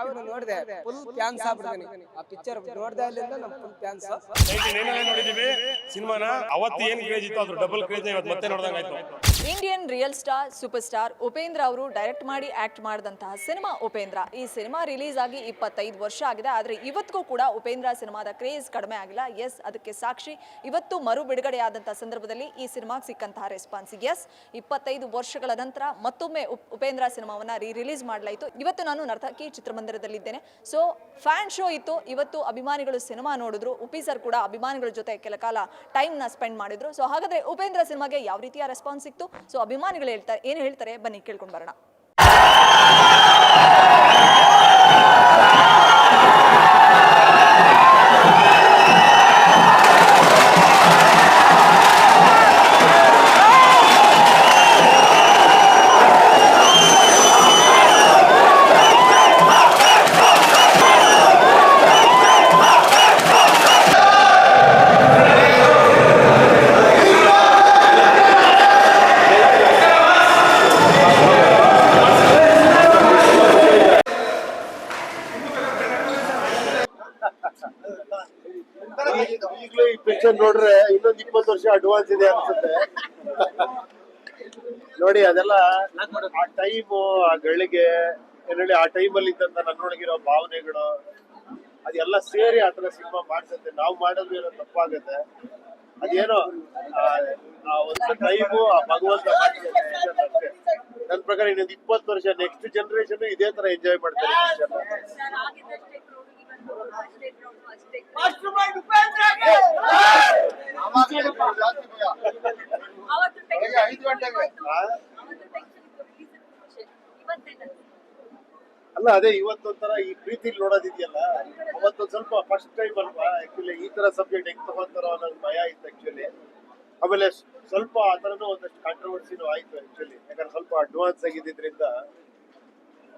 அவர் ನೋಡಿದೆ full fans ಆಗ್ಬಿಡ್ತೀನಿ ಆ picture ನೋಡ್ದೆ ಅಲ್ಲಿಂದ ನಮ್ ಫುಲ್ ಫ್ಯಾನ್ಸ್ ನೋಡಿದೀವಿ ಸಿನಿಮಾನ. ಅವತ್ತು ಏನ್ ಕ್ರೇಜ್ ಇತ್ತು ಅದ್ರ ಡಬಲ್ ಕ್ರೇಜ್ ಇವತ್ತು ಮತ್ತೆ Indian real star super star Upendra ಅವರು ಡೈರೆಕ್ಟ್ ಮಾಡಿ ಆಕ್ಟ್ ಮಾಡಿದಂತಹ ಸಿನಿಮಾ ಉಪೇಂದ್ರ. ಈ ಸಿನಿಮಾ ರಿಲೀಸ್ ಆಗಿ ಇಪ್ಪತ್ತೈದು ವರ್ಷ ಆಗಿದೆ. ಆದ್ರೆ ಇವತ್ತಿಗೂ ಕೂಡ ಉಪೇಂದ್ರ ಸಿನಿಮಾದ ಕ್ರೇಜ್ ಕಡಿಮೆ ಆಗಿಲ್ಲ. ಎಸ್ ಅದಕ್ಕೆ ಸಾಕ್ಷಿ. ಇವತ್ತು ಮರು ಬಿಡುಗಡೆಯಾದಂತಹ ಸಂದರ್ಭದಲ್ಲಿ ಈ ಸಿನಿಮಾಗೆ ಸಿಕ್ಕಂತಹ ರೆಸ್ಪಾನ್ಸ್ ಎಸ್ ಇಪ್ಪತ್ತೈದು ವರ್ಷಗಳ ನಂತರ ಮತ್ತೊಮ್ಮೆ ಉಪ್- ಉಪೇಂದ್ರ ಸಿನಿಮಾವನ್ನ ರೀ ರಿಲೀಸ್ ಮಾಡಲಾಯಿತು. ಇವತ್ತು ನಾನು ನರ್ತಕಿ ಚಿತ್ರಮಂದಿರದಲ್ಲಿದ್ದೇನೆ. ಸೊ ಫ್ಯಾನ್ ಶೋ ಇತ್ತು. ಇವತ್ತು ಅಭಿಮಾನಿಗಳು ಸಿನಿಮಾ ನೋಡಿದ್ರು. ಉಪಿ ಸರ್ ಕೂಡ ಅಭಿಮಾನಿಗಳ ಜೊತೆ ಕೆಲ ಕಾಲ ಟೈಮ್ನ ಸ್ಪೆಂಡ್ ಮಾಡಿದ್ರು. ಸೊ ಹಾಗಾದ್ರೆ ಉಪೇಂದ್ರ ಸಿನಿಮಾಗೆ ಯಾವ ರೀತಿಯ ರೆಸ್ಪಾನ್ಸ್ ಸಿಕ್ತು? ಸೊ ಅಭಿಮಾನಿಗಳು ಹೇಳ್ತಾರೆ ಏನು ಹೇಳ್ತಾರೆ? ಬನ್ನಿ ಕೇಳ್ಕೊಂಡು ಬರೋಣ. ಈಗಲೂ ಈ ಪಿಕ್ಚರ್ ನೋಡ್ರೆ ಇನ್ನೊಂದ್ ಇಪ್ಪತ್ತು ವರ್ಷ ಅಡ್ವಾನ್ಸ್ ಇದೆ ಅನ್ಸುತ್ತೆ. ನೋಡಿ, ಅದೆಲ್ಲ ಆ ಟೈಮು ಆ ಗಳಿಗೆ ಏನೇಳಿ ಆ ಟೈಮಲ್ಲಿ ಇದ್ದಂತ ನನ್ನೊಳಗಿರೋ ಭಾವನೆಗಳು, ಅದೆಲ್ಲ ಸೇರಿ ಆತರ ಸಿನಿಮಾ ಮಾಡ್ಸತ್ತೆ. ನಾವು ಮಾಡೋದು ಏನೋ ತಪ್ಪಾಗುತ್ತೆ. ಅದೇನೋ, ಆ- ಆ ಒಂದು ಟೈಮು ಆ ಭಗವಂತ ಅಷ್ಟೇ. ನನ್ ಪ್ರಕಾರ ಇನ್ನೊಂದು ಇಪ್ಪತ್ತು ವರ್ಷ ನೆಕ್ಸ್ಟ್ ಜನರೇಷನ್ ಇದೇ ತರ ಎಂಜಾಯ್ ಮಾಡ್ತಾರೆ ಪಿಕ್ಚರ್ ಅಲ್ಲ, ಅದೇ ಇವತ್ತೊಂಥರ ಈ ಪ್ರೀತಿಲಿ ನೋಡೋದಿದೆಯಲ್ಲ? ಅವತ್ತೊಂದು ಸ್ವಲ್ಪ ಫಸ್ಟ್ ಟೈಮ್ ಅಲ್ವಾ? ಆಕ್ಚುಲಿ ಈ ತರ ಸಬ್ಜೆಕ್ಟ್ ಹೆಂಗ್ ತಗೊಂತಾರೋ ಅನ್ನೋದು ಭಯ ಇತ್ತು ಆಕ್ಚುಲಿ ಆಮೇಲೆ ಸ್ವಲ್ಪ ಆ ಥರನೂ ಒಂದಷ್ಟು ಕಾಂಟ್ರವರ್ಸಿನೂ ಆಯ್ತು ಆಕ್ಚುಲಿ ಯಾಕಂದ್ರೆ ಸ್ವಲ್ಪ ಅಡ್ವಾನ್ಸ್ ಆಗಿದ್ದಿದ್ರಿಂದ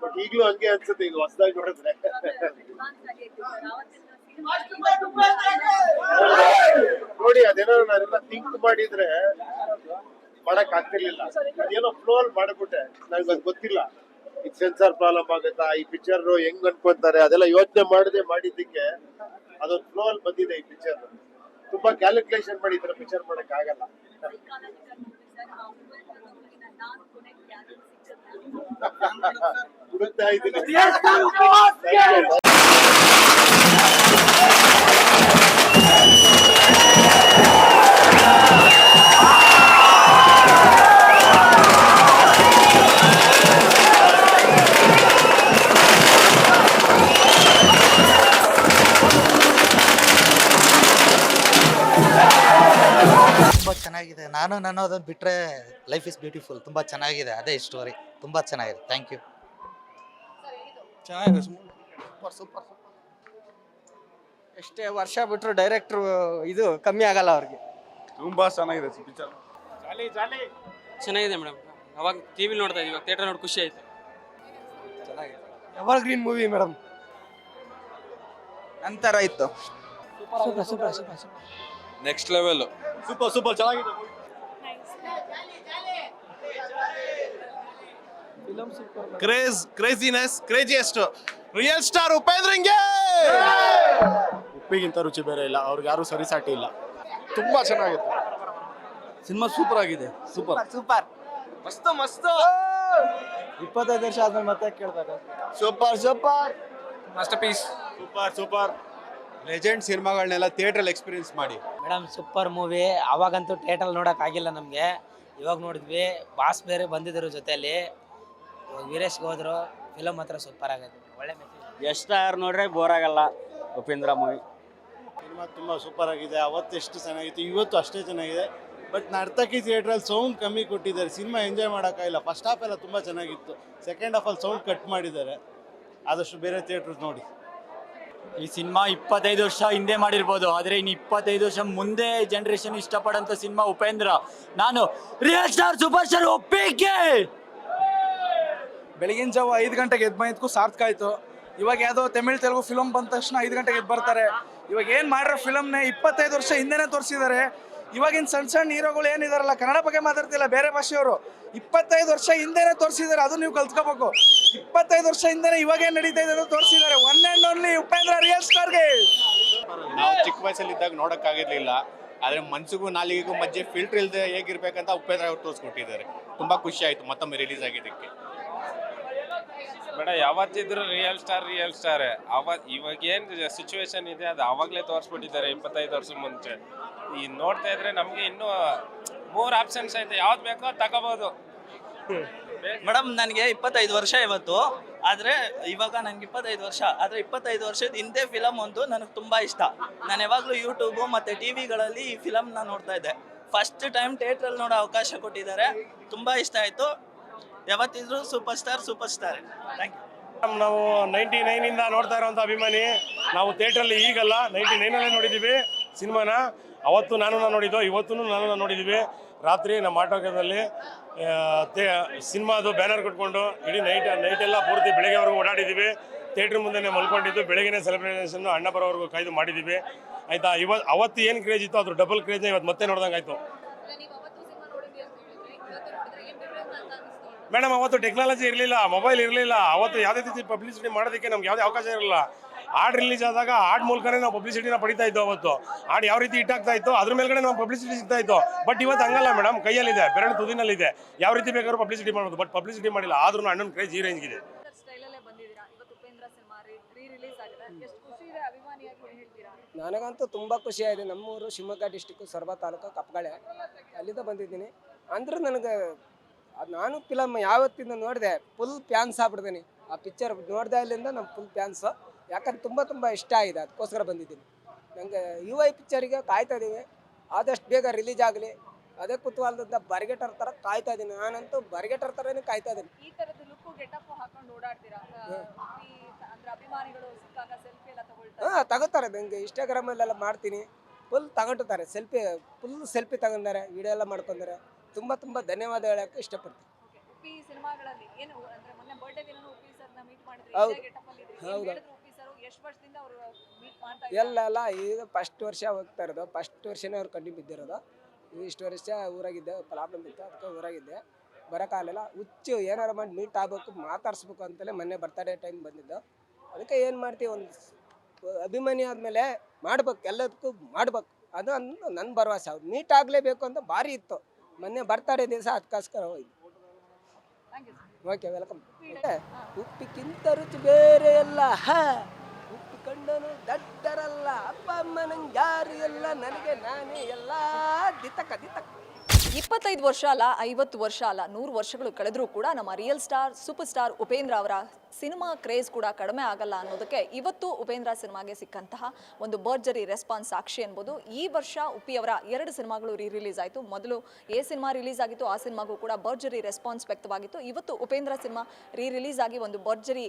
ಬಟ್ ಈಗಲೂ ಹಂಗೆ ಅನ್ಸುತ್ತೆ ಈಗ ಹೊಸದಾಗಿ ನೋಡಿದ್ರೆ. ನೋಡಿ ಅದೇನೋ ನಾನೆಲ್ಲ ಥಿಂಕ್ ಮಾಡಿದ್ರೆ ಮಾಡಕ್ ಆಗ್ತಿರ್ಲಿಲ್ಲ. ಅದೇನೋ ಫ್ಲೋ ಅಲ್ಲಿ ಮಾಡ್ಬಿಟ್ಟೆ. ನನಗೆ ಅದು ಗೊತ್ತಿಲ್ಲ. ಈಗ ಸೆನ್ಸಾರ್ ಪ್ರಾಬ್ಲಮ್ ಆಗುತ್ತಾ? ಈ ಪಿಕ್ಚರ್ ಹೆಂಗ್ ಅನ್ಕೊಂತಾರೆ? ಅದೆಲ್ಲ ಯೋಚನೆ ಮಾಡದೆ ಮಾಡಿದ್ದಕ್ಕೆ ಅದೊಂದು ಫ್ಲೋ ಅಲ್ಲಿ ಬಂದಿದೆ ಈ ಪಿಕ್ಚರ್ ತುಂಬಾ ಕ್ಯಾಲ್ಕುಲೇಷನ್ ಮಾಡಿ ಈ ತರ ಪಿಕ್ಚರ್ ಮಾಡಕ್ ಆಗಲ್ಲ. ತುಂಬ ಚೆನ್ನಾಗಿದೆ. ನಾನು ನನ್ನೋದನ್ನು ಬಿಟ್ಟರೆ ಲೈಫ್ ಇಸ್ ಬ್ಯೂಟಿಫುಲ್ ತುಂಬ ಚೆನ್ನಾಗಿದೆ. ಅದೇ ಸ್ಟೋರಿ ತುಂಬ ಚೆನ್ನಾಗಿದೆ. ಥ್ಯಾಂಕ್ ಯು ಚೆನ್ನಾಗಿದೆ ಸೂಪರ್ ಸೂಪರ್ ಎಷ್ಟೇ ವರ್ಷ ಬಿಟ್ಟರು ಡೈರೆಕ್ಟ್ರು ಇದು ಕಮ್ಮಿ ಆಗಲ್ಲ ಅವ್ರಿಗೆ. ತುಂಬ ಚೆನ್ನಾಗಿದೆ ಪಿಕ್ಚರ್ ಚೆನ್ನಾಗಿದೆ ಮೇಡಮ್ ಅವಾಗ ಟಿವಿ ನೋಡ್ತಾ ಇದೀವಿ ಥಿಯೇಟರ್ ನೋಡಿ ಖುಷಿ ಆಯ್ತು. ಎವರ್ ಗ್ರೀನ್ ಮೂವಿ ಮೇಡಮ್ ನಂತರ ಇತ್ತು. Super super super next level super super ಚೆನ್ನಾಗಿದೆ. Craze craziness craziest real star Upendra ಹಿಂಗೆ ಉಪ್ಪಿಗಿಂತ ರುಚಿ ಬೇರೆ ಇಲ್ಲ ಅವ್ರಿಗೆ ಯಾರು ಸರಿಸಾಟಿ ಇಲ್ಲ. ತುಂಬಾ ಚೆನ್ನಾಗಿತ್ತು. ಸಿನಿಮಾ ಸೂಪರ್ ಆಗಿದೆ ಸೂಪರ್ ಸೂಪರ್ ಮಸ್ತ್ ಮಸ್ತ್. ಇಪ್ಪತ್ತೈದು ವರ್ಷ ಆದ್ಮೇಲೆ ಮತ್ತೆ ಕೇಳ್ತಾರೆ super super masterpiece super super legend ಸಿನಿಮಾಗಳನ್ನೆಲ್ಲ theatre experience ಮಾಡಿ. ಮೇಡಮ್ ಸೂಪರ್ ಮೂವಿ ಅವಾಗಂತೂ ಥಿಯೇಟರ್ ನೋಡಕ್ ಆಗಿಲ್ಲ ನಮಗೆ. ಇವಾಗ ನೋಡಿದ್ವಿ. ಬಾಸ್ ಬೇರೆ ಬಂದಿದ್ರು ಜೊತೆಯಲ್ಲಿ ವೀರೇಶ್ಗೆ ಹೋದ್ರು ಫಿಲಮ್ ಮಾತ್ರ ಸೂಪರ್ ಆಗುತ್ತೆ ಒಳ್ಳೆ ಮೆಸೇಜ್ ಎಷ್ಟಾರು ನೋಡ್ರೆ ಬೋರ್ ಆಗಲ್ಲ ಉಪೇಂದ್ರ ಮೂವಿ. ಸಿನಿಮಾ ತುಂಬಾ ಸೂಪರ್ ಆಗಿದೆ. ಅವತ್ತು ಎಷ್ಟು ಚೆನ್ನಾಗಿತ್ತು ಇವತ್ತು ಅಷ್ಟೇ ಚೆನ್ನಾಗಿದೆ. ಬಟ್ ನರ್ತಕಿ ಥಿಯೇಟ್ರಲ್ಲಿ ಸೌಂಡ್ ಕಮ್ಮಿ ಕೊಟ್ಟಿದ್ದಾರೆ. ಸಿನಿಮಾ ಎಂಜಾಯ್ ಮಾಡೋಕ್ಕಾಗಿಲ್ಲ. ಫಸ್ಟ್ ಹಾಫ್ ಎಲ್ಲ ತುಂಬ ಚೆನ್ನಾಗಿತ್ತು. ಸೆಕೆಂಡ್ ಹಾಫಲ್ಲಿ ಸೌಂಡ್ ಕಟ್ ಮಾಡಿದ್ದಾರೆ. ಆದಷ್ಟು ಬೇರೆ ಥಿಯೇಟ್ರ್ ನೋಡಿ. ಈ ಸಿನಿಮಾ ಇಪ್ಪತ್ತೈದು ವರ್ಷ ಹಿಂದೆ ಮಾಡಿರ್ಬೋದು. ಆದ್ರೆ ಇನ್ನು ಇಪ್ಪತ್ತೈದು ವರ್ಷ ಮುಂದೆ ಜನರೇಷನ್ ಇಷ್ಟಪಡಂತ ಸಿನಿಮಾ ಉಪೇಂದ್ರ. ನಾನು ರಿಯಲ್ ಸ್ಟಾರ್ ಸೂಪರ್ ಸ್ಟಾರ್ ಒಪ್ಪಿಗೆ! ಬೆಳಗಿನ ಜಾವ ಐದು ಗಂಟೆಗೆ ಎದ್ದು ಬಂದಿದ್ಕು, ಸಾರ್ಥಕ ಆಯ್ತು. ಇವಾಗ ಯಾವುದೋ ತಮಿಳ್, ತೆಲುಗು ಫಿಲಮ್ ಬಂದ ತಕ್ಷಣ ಐದು ಗಂಟೆಗೆ ಎದ್ದು ಬರ್ತಾರೆ. ಇವಾಗ ಏನು ಮಾಡಿರೋ ಫಿಲಮ್ನೇ ಇಪ್ಪತ್ತೈದು ವರ್ಷ ಹಿಂದೆನೇ ತೋರಿಸಿದ್ದಾರೆ. ಇವಾಗಿನ ಸಣ್ಣ ಸಣ್ಣ ಹೀರೋಗಳು ಏನಿದಾರಲ್ಲ ಕನ್ನಡ ಬಗ್ಗೆ ಮಾತಾಡ್ತಿಲ್ಲ, ಬೇರೆ ಭಾಷೆಯವರು. ಇಪ್ಪತ್ತೈದು ವರ್ಷ ಹಿಂದೆನೆ ತೋರಿಸಿದ್ದಾರೆ, ಅದು ನೀವು ಕಲ್ತ್ಕೋಬೇಕು. ಇಪ್ಪತ್ತೈದು ವರ್ಷ ಹಿಂದೆನೆ ಇವಾಗ ಏನ್ ನಡೀತಾ ಇದೆ ತೋರಿಸಿದ್ದಾರೆ. One and only Upendra real ಸ್ಟಾರ್ಗೆ ನಾವು ಚಿಕ್ಕ ವಯಸ್ಸಲ್ಲಿ ಇದ್ದಾಗ ನೋಡೋಕ್ಕಾಗಿರ್ಲಿಲ್ಲ ಆದರೆ ಮನ್ಸಿಗೂ ನಾಲಿಗೆಗೂ ಮಧ್ಯೆ ಫಿಲ್ಟರ್ ಇಲ್ಲದೆ ಹೇಗಿರ್ಬೇಕಂತ ಉಪೇಂದ್ರ ಅವ್ರು ತೋರಿಸ್ಕೊಟ್ಟಿದ್ದಾರೆ. ತುಂಬಾ ಖುಷಿ ಆಯ್ತು ಮತ್ತೊಮ್ಮೆ ರಿಲೀಸ್ ಆಗಿದ್ದಕ್ಕೆ. ಬೇಡ, ಯಾವತ್ತಿದ್ರು ರಿಯಲ್ ಸ್ಟಾರ್ ರಿಯಲ್ ಸ್ಟಾರ್ ಅವ, ಇವಾಗ ಏನ್ ಸಿಚುವೇಶನ್ ಇದೆ, ಅದು ಅವಾಗ್ಲೇ ತೋರಿಸ್ಬಿಟ್ಟಿದ್ದಾರೆ ಇಪ್ಪತ್ತೈದು ವರ್ಷ ಮುಂಚೆ. ಈ ನೋಡ್ತಾ ಇದ್ರೆ ನಮ್ಗೆ ಇನ್ನೂ ಮೂರ್ ಆಪ್ಷನ್ಸ್ ಐತೆ, ಯಾವ್ದು ಬೇಕೋ ತಗೋಬಹುದು ಮೇಡಮ್, ನನಗೆ ಇಪ್ಪತ್ತೈದು ವರ್ಷ ಇವತ್ತು. ಆದರೆ ಇವಾಗ ನನಗೆ ಇಪ್ಪತ್ತೈದು ವರ್ಷ. ಆದರೆ ಇಪ್ಪತ್ತೈದು ವರ್ಷದ ಹಿಂದೆ ಫಿಲಮ್ ಒಂದು ನನಗೆ ತುಂಬ ಇಷ್ಟ. ನಾನು ಯಾವಾಗಲೂ ಯೂಟ್ಯೂಬು ಮತ್ತು ಟಿ ವಿಗಳಲ್ಲಿ ಈ ಫಿಲಮ್ನ ನೋಡ್ತಾ ಇದ್ದೆ. ಫಸ್ಟ್ ಟೈಮ್ ಥಿಯೇಟ್ರಲ್ಲಿ ನೋಡೋ ಅವಕಾಶ ಕೊಟ್ಟಿದ್ದಾರೆ. ತುಂಬ ಇಷ್ಟ ಆಯಿತು. ಯಾವತ್ತಿದ್ರು super star super star thank you ನಾವು ನೈಂಟಿ ನೈನ್ ಇಂದ ನೋಡ್ತಾ ಇರೋಂಥ ಅಭಿಮಾನಿ. ನಾವು ಥಿಯೇಟ್ರಲ್ಲಿ ಈಗಲ್ಲ ನೈಂಟಿ ನೈನಲ್ಲೇ ನೋಡಿದ್ದೀವಿ ಸಿನಿಮಾನ. ಅವತ್ತು ನಾನು ನೋಡಿದ್ದು ಇವತ್ತು ನಾನು ನೋಡಿದ್ದೀವಿ ರಾತ್ರಿ ನಮ್ಮ ಆಟೋಕದಲ್ಲಿ ಸಿನಿಮಾದು ಬ್ಯಾನರ್ ಕಟ್ಕೊಂಡು ಇಡೀ ನೈಟ್ ನೈಟ್ ಎಲ್ಲ ಪೂರ್ತಿ ಬೆಳಗ್ಗೆವರೆಗೂ ಓಡಾಡಿದ್ದೀವಿ ಥಿಯೇಟ್ರ್ ಮುಂದೆನೇ ಮಲ್ಕೊಂಡಿದ್ದು ಬೆಳಗ್ಗೆನೇ ಸೆಲೆಬ್ರೇಷನ್ ಅಣ್ಣ ಬರೋವರೆಗೂ ಕಾಯ್ದು ಮಾಡಿದ್ದೀವಿ ಆಯ್ತಾ ಇವತ್ತು ಅವತ್ತು ಏನು ಕ್ರೇಜ್ ಇತ್ತು ಅದ್ರ ಡಬಲ್ ಕ್ರೇಜ್ನ ಇವತ್ತು ಮತ್ತೆ ನೋಡ್ದಂಗೆ ಆಯ್ತು ಮೇಡಮ್ ಅವತ್ತು ಟೆಕ್ನಾಲಜಿ ಇರಲಿಲ್ಲ ಮೊಬೈಲ್ ಇರಲಿಲ್ಲ. ಅವತ್ತು ಯಾವುದೇ ರೀತಿ ಪಬ್ಲಿಸಿಟಿ ಮಾಡೋದಕ್ಕೆ ನಮ್ಗೆ ಯಾವುದೇ ಅವಕಾಶ ಇರಲಿಲ್ಲ. ಹಾಡ್ ರಿಲೀಸ್ ಆದಾಗ ಹಾಡ್ ಮೂಲಕನೇ ನಾವು ಪಬ್ಲಿಸಿಟಿನ ಪಡಿತಾ ಇದ್ದೋ ಅವತ್ತು. ಹಾಡ್ ಯಾವ ರೀತಿ ಹಿಟ್ ಆಗ್ತಾ ಇತ್ತು ಅದ್ರ ಮೇಲ್ಗಡೆ ನಾವು ಪಬ್ಲಿಸಿಟಿ ಸಿಗ್ತಾ ಇತ್ತು. ಬಟ್ ಇವತ್ತು ಹಂಗಲ್ಲ ಮೇಡಮ್ ಕೈಯಲ್ಲಿದೆ ಬೆರಳು ತುದಿನಲ್ಲಿದೆ. ಯಾವ ರೀತಿ ಬೇಕಾದ್ರೂ ಪಬ್ಲಿಸಿಟಿ ಮಾಡೋದು ಬಟ್ ಪಬ್ಲಿಸಿಟಿ ಮಾಡಿಲ್ಲ. ಆದ್ರೂ ಅಣ್ಣನ ಕ್ರೇಜ್ ಈ ರೇಂಜ್ಗಿದೆ ಸ್ಟೈಲಲ್ಲೇ ಬಂದಿದ್ದೀರಾ? ಇವತ್ತು ಉಪೇಂದ್ರ ಸಿನಿಮಾ ರೀ ರಿಲೀಸ್ ಆಗಿದೆ. ಎಷ್ಟು ಖುಷಿ ಇದೆ ಅಭಿಮಾನಿಯಾಗಿ ಹೇಳ್ತೀರಾ? ನನಗಂತೂ ತುಂಬ ಖುಷಿ ಆಗಿದೆ. ನಮ್ಮೂರು ಶಿವಮೊಗ್ಗ ಡಿಸ್ಟಿಕ್ ಸರ್ವ ತಾಲೂಕು ಕಪ್ಗಳೆ ಅಲ್ಲಿಂದ ಬಂದಿದ್ದೀನಿ. ಅಂದ್ರೆ ನನಗೆ ಅದು ನಾನು ಫಿಲಮ್ ಯಾವತ್ತಿಂದ ನೋಡಿದೆ ಫುಲ್ ಫ್ಯಾನ್ಸ್ ಆಗ್ಬಿಡ್ತೀನಿ. ಆ ಪಿಕ್ಚರ್ ನೋಡ್ದಾಗಲಿಂದ ನಮ್ಮ ಫುಲ್ ಫ್ಯಾನ್ಸ್ ಯಾಕಂದ್ರೆ ತುಂಬ ತುಂಬ ಇಷ್ಟ ಆಗಿದೆ ಅದಕ್ಕೋಸ್ಕರ ಬಂದಿದ್ದೀನಿ. ನನಗೆ ಯು ಐ ಪಿಕ್ಚರಿಗೆ ಕಾಯ್ತಾ ಇದ್ದೀವಿ ಆದಷ್ಟು ಬೇಗ ರಿಲೀಸ್ ಆಗಲಿ. ಅದೇ ಕುತೂಹಲದಿಂದ ಬರ್ಗೆಟರ್ ಥರ ಕಾಯ್ತಾ ಇದ್ದೀನಿ. ನಾನಂತೂ ಬರ್ಗೆಟರ್ ಥರನೇ ಕಾಯ್ತಾ ಇದ್ದೀನಿ. ಈ ಥರದ ಲುಕ್ಕು ಗೆಟಪ್ ಹಾಕೊಂಡು ಓಡಾಡ್ತೀರಾ? ಅಂದ್ರೆ ಅಭಿಮಾನಿಗಳು ಸಿಕ್ಕಾಗ ಸೆಲ್ಫಿ ಎಲ್ಲ ತಗೊಳ್ತಾರೆ. ಹಾಂ ತಗೋತಾರೆ. ನನಗೆ ಇನ್ಸ್ಟಾಗ್ರಾಮಲ್ಲೆಲ್ಲ ಮಾಡ್ತೀನಿ. ಫುಲ್ ತಗೊಂಡಿರ್ತಾರೆ. ಸೆಲ್ಫಿ ಫುಲ್ ಸೆಲ್ಫಿ ತಗೊಂಡಾರೆ ವಿಡಿಯೋ ಎಲ್ಲ ಮಾಡ್ಕೊಂಡಾರೆ. ತುಂಬ ತುಂಬ ಧನ್ಯವಾದ ಹೇಳಕ್ಕೆ ಇಷ್ಟಪಡ್ತೀನಿ. ಹೌದು. ಹೌದು. ಎಲ್ಲ ಅಲ್ಲ ಈಗ ಫಸ್ಟ್ ವರ್ಷ ಹೋಗ್ತಾ ಇರೋದು. ಫಸ್ಟ್ ವರ್ಷನೇ ಅವ್ರು ಕಣ್ಣಿ ಬಿದ್ದಿರೋದು. ಇಷ್ಟು ವರ್ಷ ಊರಾಗಿದ್ದೆ ಪ್ರಾಬ್ಲಮ್ ಇತ್ತು ಅದಕ್ಕೆ ಊರಾಗಿದ್ದೆ. ಬರೋಕ್ಕಾಗಲಿಲ್ಲ ಹುಚ್ಚು ಏನಾರು ಮಾಡಿ ಮೀಟ್ ಆಗಬೇಕು ಮಾತಾಡಿಸ್ಬೇಕು ಅಂತಲೇ ಮೊನ್ನೆ ಬರ್ತಡೇ ಟೈಮ್ ಬಂದಿದ್ದು. ಅದಕ್ಕೆ ಏನು ಮಾಡ್ತೀವಿ ಒಂದು ಅಭಿಮಾನಿ ಆದಮೇಲೆ ಮಾಡ್ಬೇಕು ಎಲ್ಲದಕ್ಕೂ ಮಾಡ್ಬೇಕು. ಅದು ಅಂದು ನನ್ನ ಭರವಸೆ. ಅವ್ರು ಮೀಟ್ ಆಗಲೇಬೇಕು ಅಂತ ಭಾರಿ ಇತ್ತು. ಮೊನ್ನೆ ಬರ್ತಾರೆ ದಿವಸ, ಅದಕ್ಕೋಸ್ಕರ ಯು ಓಕೆ ವೆಲ್ಕಮ್ ಉಪ್ಪಿಕ್ಕಿಂತ ರುಚಿ ಬೇರೆ ಎಲ್ಲ ಉಪ್ಪು ಕಂಡನು ದಡ್ಡರಲ್ಲ. ಅಪ್ಪ, ಅಮ್ಮ ನಂಗೆ ಯಾರು ಎಲ್ಲ ನನಗೆ ನಾನೇ ಎಲ್ಲ ದಿತಕ ದಿತಕ. ಇಪ್ಪತ್ತೈದು ವರ್ಷ ಅಲ್ಲ, ಐವತ್ತು ವರ್ಷ ಅಲ್ಲ, ನೂರು ವರ್ಷಗಳು ಕಳೆದರೂ ಕೂಡ ನಮ್ಮ real star super star Upendra ಅವರ ಸಿನಿಮಾ ಕ್ರೇಜ್ ಕೂಡ ಕಡಿಮೆ ಆಗಲ್ಲ ಅನ್ನೋದಕ್ಕೆ ಇವತ್ತು ಉಪೇಂದ್ರ ಸಿನಿಮಾಗೆ ಸಿಕ್ಕಂತಹ ಒಂದು ಬರ್ಜರಿ ರೆಸ್ಪಾನ್ಸ್ ಸಾಕ್ಷಿ ಅನ್ಬೋದು ಈ ವರ್ಷ ಉಪ್ಪಿ ಅವರ ಎರಡು ಸಿನಿಮಾಗಳು ರೀ ರಿಲೀಸ್ ಆಯಿತು. ಮೊದಲು ಎ ಸಿನಿಮಾ ರಿಲೀಸ್ ಆಗಿತ್ತು, ಆ ಸಿನಿಮಾಗೂ ಕೂಡ ಬರ್ಜರಿ ರೆಸ್ಪಾನ್ಸ್ ವ್ಯಕ್ತವಾಗಿತ್ತು. ಇವತ್ತು ಉಪೇಂದ್ರ ಸಿನಿಮಾ ರೀ ರಿಲೀಸ್ ಆಗಿ ಒಂದು ಬರ್ಜರಿ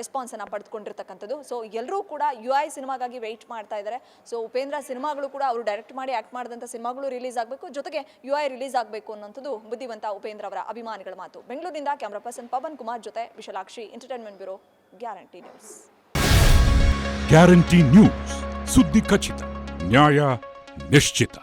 ರೆಸ್ಪಾನ್ಸನ್ನು ಪಡೆದುಕೊಂಡಿರ್ತಕ್ಕಂಥದ್ದು. ಸೊ ಎಲ್ಲರೂ ಕೂಡ ಯು ಐ ಸಿನಿಮಾಗಾಗಿ ವೆಯ್ಟ್ ಮಾಡ್ತಾ ಇದ್ದಾರೆ. ಸೊ ಉಪೇಂದ್ರ ಸಿನಿಮಾಗಳು ಕೂಡ ಅವರು ಡೈರೆಕ್ಟ್ ಮಾಡಿ ಆ್ಯಕ್ಟ್ ಮಾಡಿದಂಥ ಸಿನಿಮಾಗಳು ರಿಲೀಸ್ ಆಗಬೇಕು. ಜೊತೆಗೆ ಯು ಐ ರಿಲೀಸ್ ಆಗಬೇಕು ಅನ್ನೋಂಥದ್ದು ಬುದ್ಧಿವಂತ ಉಪೇಂದ್ರ ಅವರ ಅಭಿಮಾನಿಗಳ ಮಾತು. ಬೆಂಗಳೂರಿನಿಂದ ಕ್ಯಾಮ್ರಾ ಪರ್ಸನ್ ಪವನ್ ಕುಮಾರ್ ಜೊತೆ Vishalakshi. Entertainment bureau guarantee news. Guarantee news ಸುದ್ದಿ ಖಚಿತ ನ್ಯಾಯ ನಿಶ್ಚಿತ.